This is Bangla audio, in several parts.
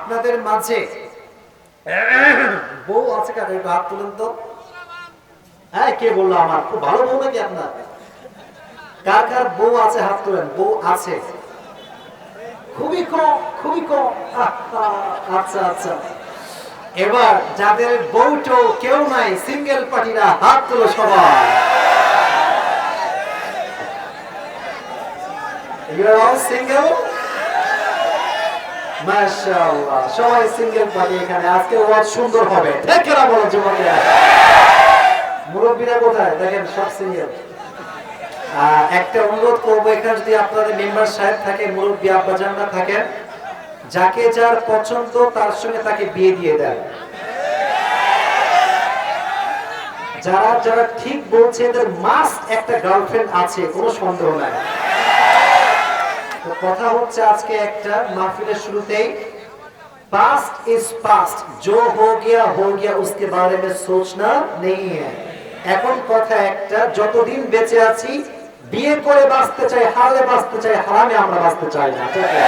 আপনাদের মাঝে বউ আছে একটু হাত তুলেন তো। হ্যাঁ কে বলল আমার? খুব ভালো বউ নাকি আপনার? কার কার বউ আছে? হাত তুলেন। বউ আছে। খুবই কম খুবই কম। আচ্ছা আচ্ছা। এবার যাদের বউটো কেউ নাই, সিঙ্গেল পার্টিরা হাত তুলো সবাই। single? মাশাআল্লাহ। সবাই সিঙ্গেল এখানে, আজকে ওয়াজ সুন্দর হবে। ঠিক না বলো যুবকেরা। মুরব্বীরা কোথায়? দেখেন, সব সিঙ্গেল একটা অনুরোধ করব, এখানে যদি আপনাদের মেম্বার সাহেব থাকে, মুরব্বী থাকেন, যাকে যার পছন্দ, তার সঙ্গে তাকে বিয়ে দিয়ে দেন। যারা যারা ঠিক বলছে, এদের মাস্ট একটা গার্লফ্রেন্ড আছে, কোনো সন্দেহ নাই। তো কথা হচ্ছে আজকে একটা মাহফিলের শুরুতেই पास्ट इज पास्ट जो हो गया हो गया उसके बारे में सोचना नहीं है এখন কথা একটা যতদিন বেঁচে আছি বিয়ে করে বাঁচতে চাই হারালে বাঁচতে চাই হারামে আমরা বাঁচতে চাই না ঠিক আছে?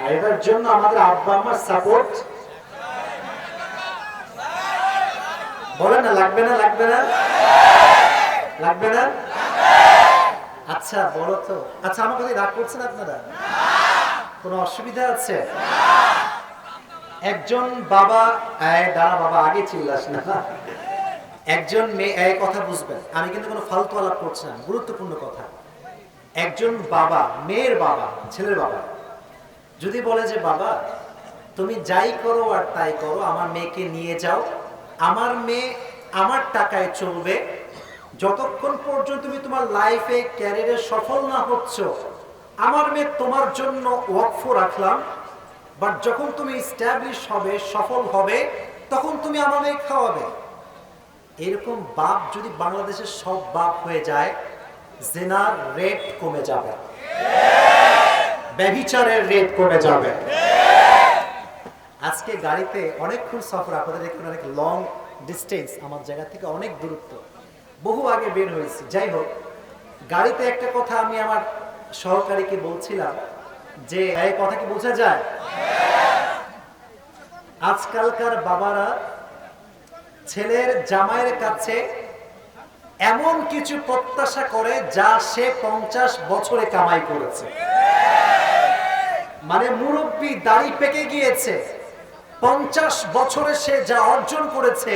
আর এটার জন্য আমাদের আব্বা আম্মার সাপোর্ট বলেন না লাগবে না লাগবে না লাগবে না আচ্ছা বলো তো। আচ্ছা আমার কথা রাগ করছেন আপনারা? কোনো অসুবিধা আছে? একজন বাবা দাঁড়া বাবা, আগে চিল্লাস না একজন মেয়ে, এই কথা বুঝবেন। আমি কিন্তু কোনো ফালতু আলাপ করছি না, গুরুত্বপূর্ণ কথা। একজন বাবা, মেয়ের বাবা, ছেলের বাবা। যদি বলে যে, বাবা, তুমি যাই করো আর তাই করো, আমার মেয়েকে নিয়ে যাও। আমার মেয়ে আমার টাকায় চলবে যতক্ষণ পর্যন্ত তুমি তোমার লাইফে ক্যারিয়ারে সফল না হচ্ছ, আমার মেয়ে তোমার জন্য ওয়াকফ রাখলাম বাট যখন তুমি স্ট্যাবলিশ হবে, সফল হবে, তখন তুমি আমার মেয়ে খাওয়াবে। এরকম বাপ যদি বাংলাদেশের সব বাপ হয়ে যায়, জেনার রেট কমে যাবে। ব্যভিচারের রেট কমে যাবে। আজকে গাড়িতে অনেকক্ষণ সফর, আপনাদের এখানে অনেক লং ডিস্টেন্স আমার জায়গা থেকে অনেক দূরত্ব। বহু আগে বের হয়েছি। যাই হোক গাড়িতে একটা কথা আমি আমার সহকারীকে বলছিলাম যে, এই কথা কি বোঝা যায়? আজকালকার বাবারা ছেলের জামাইয়ের কাছে এমন কিছু প্রত্যাশা করে যা সে পঞ্চাশ বছরে কামাই করেছে। মানে মুরব্বী দাড়ি পেকে গিয়েছে। পঞ্চাশ বছরে সে যা অর্জন করেছে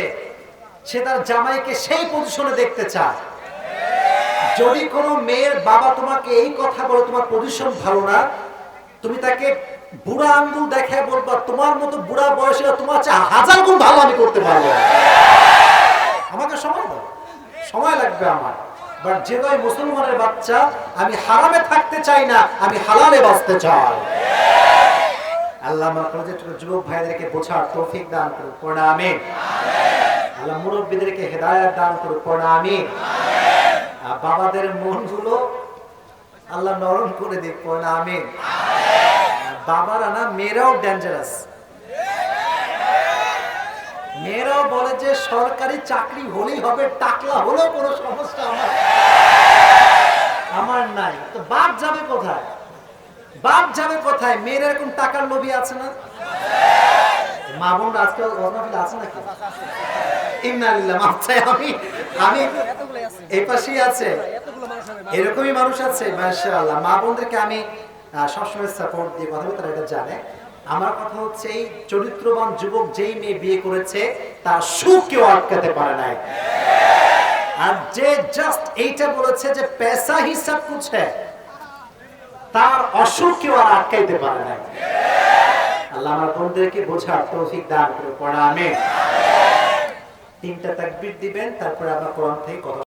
সে তার জামাইকে সেই পজিশনে দেখতে চায়। যদি কোনো মেয়ের বাবা তোমাকে এই কথা বলে, তোমার পজিশন ভালো না, তুমি তাকে বুড়া আঙ্গুল দেখায় বলবা, তোমার মতো বুড়া বয়সে তোমার চেয়ে হাজার গুণ ভালো আমি করতে পারব। আমাকে সময় দাও। সময় লাগবে আমার। বাট যে আমি মুসলমানের বাচ্চা, আমি হারামে থাকতে চাই না, আমি হালালে বাঁচতে চাই। আল্লাহ আমার প্রজেক্ট যুবক ভাইদেরকে বোঝার তৌফিক দান করুক। পড়া আমিন। আল্লাহ মুরব্বীদেরকে হেদায়াত দান করুক পড়া আমিন। আর বাবাদের মনগুলো আল্লাহ নরম করে দিক পড়া আমিন। বাবারা না মেয়েরাও ডেঞ্জারাস মেয়েরাও বলে যে সরকারি চাকরি হলেই হবে টাকলা হলেও কোনো সমস্যা আমার আমার নাই। তো বাপ যাবে কোথায়? বাপ যাবে কোথায়? মেয়ের এরকম টাকার লোভী আছে না? মা বোন আজকাল আছে নাকি? এরকমই মানুষ আছে মা বোনদেরকে আমি সবসময় সাপোর্ট দিয়ে কথা বলতে এটা জানে। আমার কথা হচ্ছে, এই চরিত্রবান যুবক যেই মেয়ে বিয়ে করেছে, তার সুখ কেউ আটকাতে পারে নাই। আর যে জাস্ট এইটা বলেছে যে পেশা হিসাব হ্যায় তার অসুখ কেউ আর আটকাইতে পারে না আল্লাহ আমার বোনদেরকে বোঝার তৌফিক দান করে পড়া আমি তিনটা তাকবির দিবেন তারপরে আবার কোরআন থেকে কথা